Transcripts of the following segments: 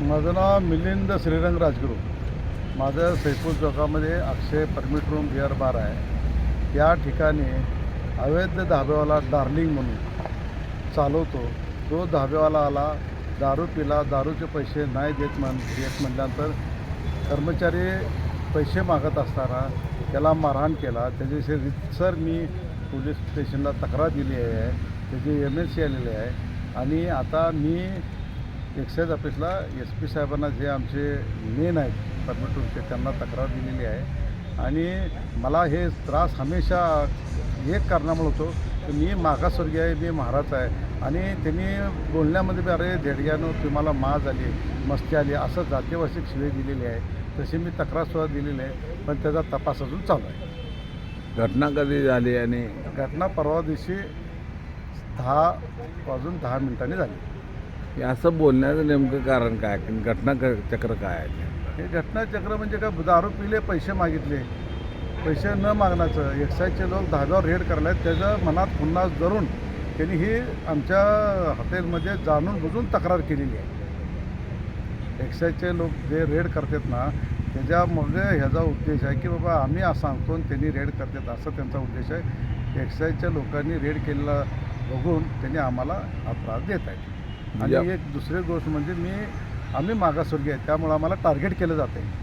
माझं नाव मिलिंद श्रीरंग राजगुरू. माझं सैपूर चौकामध्ये Akshay permit room beer bar आहे. या ठिकाणी अवैध धाब्यावाला डार्लिंग म्हणून चालवतो. तो धाब्यावाला आला दारू पिला दारूचे पैसे नाही देत म्हण देत म्हटल्यानंतर कर्मचारी पैसे मागत असताना त्याला मारहाण केला. त्याच्याशी रितसर मी पोलीस स्टेशनला तक्रार दिली आहे. त्याची एम एल सी आलेली आहे. आणि आता मी एक्साईज ऑफिसला एस पी साहेबांना जे आमचे मेन आहेत परमिटूरचे त्यांना तक्रार दिलेली आहे. आणि मला हे त्रास हमेशा एक कारणामुळे होतो की मी मागासवर्गीय आहे मी महाराज आहे. आणि त्यांनी बोलण्यामध्ये बी अरे धेडग्यानं तुम्हाला मा झाली मस्ती आली असं जातीवासिक शिवे दिलेली आहे. तशी मी तक्रारसुद्धा दिलेली आहे पण त्याचा तपास अजून चालू आहे. घटना कधी झाली आणि घटना परवा दिवशी दहा वाजून दहा मिनिटांनी झाली. हे असं बोलण्याचं नेमकं कारण काय? की घटना चक्र काय आहे? हे घटनाचक्र म्हणजे काय? दारू पिले पैसे मागितले. पैसे न मागण्याचं. एक्साईजचे लोक दहाव्यावर रेड करले त्याचं मनात पुन्हा धरून त्यांनी ही आमच्या हॉटेलमध्ये जाणून बुजून तक्रार केलेली आहे. एक्साईजचे लोक जे रेड करतात ना त्याच्यामध्ये ह्याचा उद्देश आहे की बाबा आम्ही असं सांगतो त्यांनी रेड करतात. असं त्यांचा उद्देश आहे. एक्साईजच्या लोकांनी रेड केलेला बघून त्यांनी आम्हाला हा त्रास देत आहेत. आणि या- एक दुसरी गोष्ट म्हणजे मी आम्ही मागासवर्गीय आहे त्यामुळं आम्हाला टार्गेट केलं जातं आहे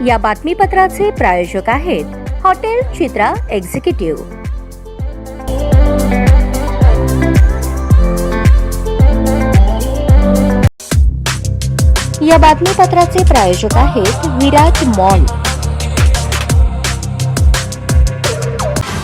या बातमीपत्राचे प्रायोजक आहेत हॉटेल चित्रा एक्झिक्युटिव्ह या बातमीपत्राचे प्रायोजक आहेत विराज मॉल.